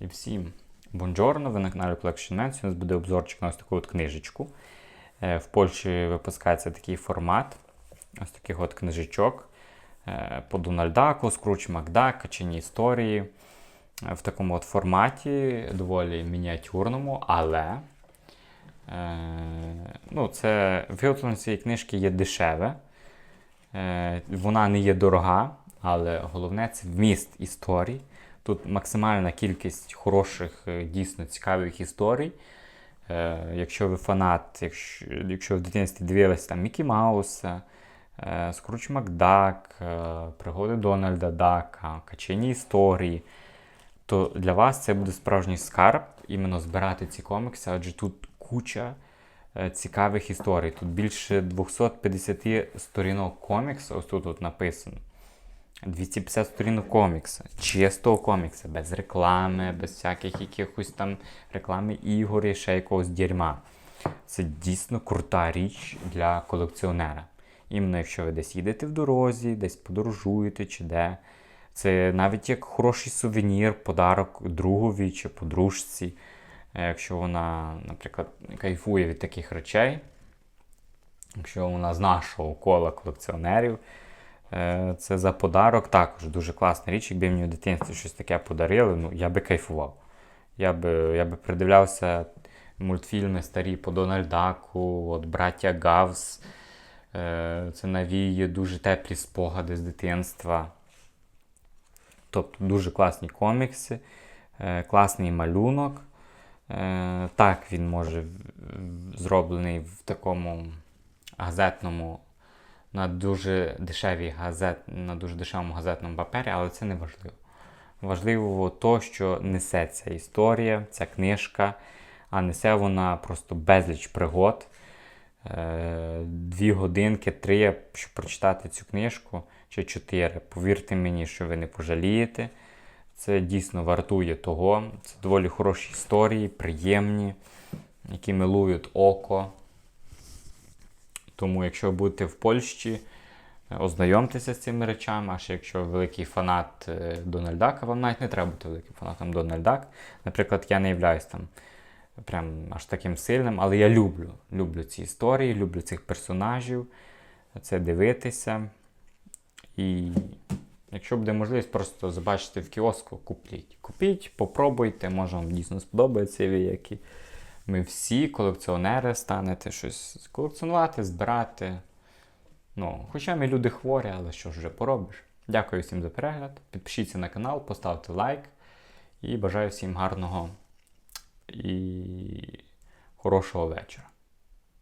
І всім бонджорно, ви на каналі Collection Man. У нас буде обзорчик на ось таку от книжечку. Е, В Польщі випускається такий формат. Ось таких от книжечок. Е, По Дональдаку, Скруч Макдак, Качені історії. Е, В такому от форматі, доволі мініатюрному, але ну, це виготовлення цієї книжки є дешеве. Вона не є дорога, але головне це вміст історій. Тут максимальна кількість хороших, е, дійсно цікавих історій. Е, Якщо ви фанат, якщо, якщо в дитинстві дивилися там Мікі Мауса, е, Скруч Макдак, пригоди Дональда Дака, качені історії, то для вас це буде справжній скарб іменно збирати ці комікси, адже тут куча цікавих історій. Тут більше 250 сторінок коміксу, ось тут от написано. 250 сторінок комікса, чистого комікса, без реклами, без всяких якихось там реклами ігор і ще якогось дерьма. Це дійсно крута річ для колекціонера. Іменно якщо ви десь їдете в дорозі, десь подорожуєте чи де. Це навіть як хороший сувенір, подарок другові чи подружці. Е, Якщо вона, наприклад, кайфує від таких речей, якщо вона з нашого кола колекціонерів, Це за подарок також дуже класна річ. Якби мені в дитинстві щось таке подарили, ну я би кайфував. Я би, я би придивлявся мультфільми старі по Дональдаку, от Браття Гавс. Е, Це навіє дуже теплі спогади з дитинства. Тобто дуже класні комікси, е, класний малюнок. Е, Так, він може зроблений в такому газетному на дуже дешевій газет, на дуже дешевому газетному папері, але це не важливо. Важливо то, що несе ця історія, ця книжка, а несе вона просто безліч пригод. Е, Дві годинки, три, щоб прочитати цю книжку, чи чотири. Повірте мені, що ви не пожалієте. Це дійсно вартує того. Це доволі хороші історії, приємні, які милують око. Тому, якщо ви будете в Польщі, е, ознайомтеся з цими речами. А ще якщо великий фанат е, Дональдака, вам навіть не треба бути великим фанатом Дональдак. Наприклад, я не являюсь там прям аж таким сильним, але я люблю. Люблю ці історії, люблю цих персонажів, це дивитися. І якщо буде можливість, просто забачити в кіоску, купліть. Купіть, попробуйте, може вам дійсно сподобається які. Ми всі колекціонери станете щось колекціонувати, збирати. Ну, хоча ми люди хворі, але що ж вже поробиш. Дякую всім за перегляд. Підпишіться на канал, поставте лайк. І бажаю всім гарного і хорошого вечора.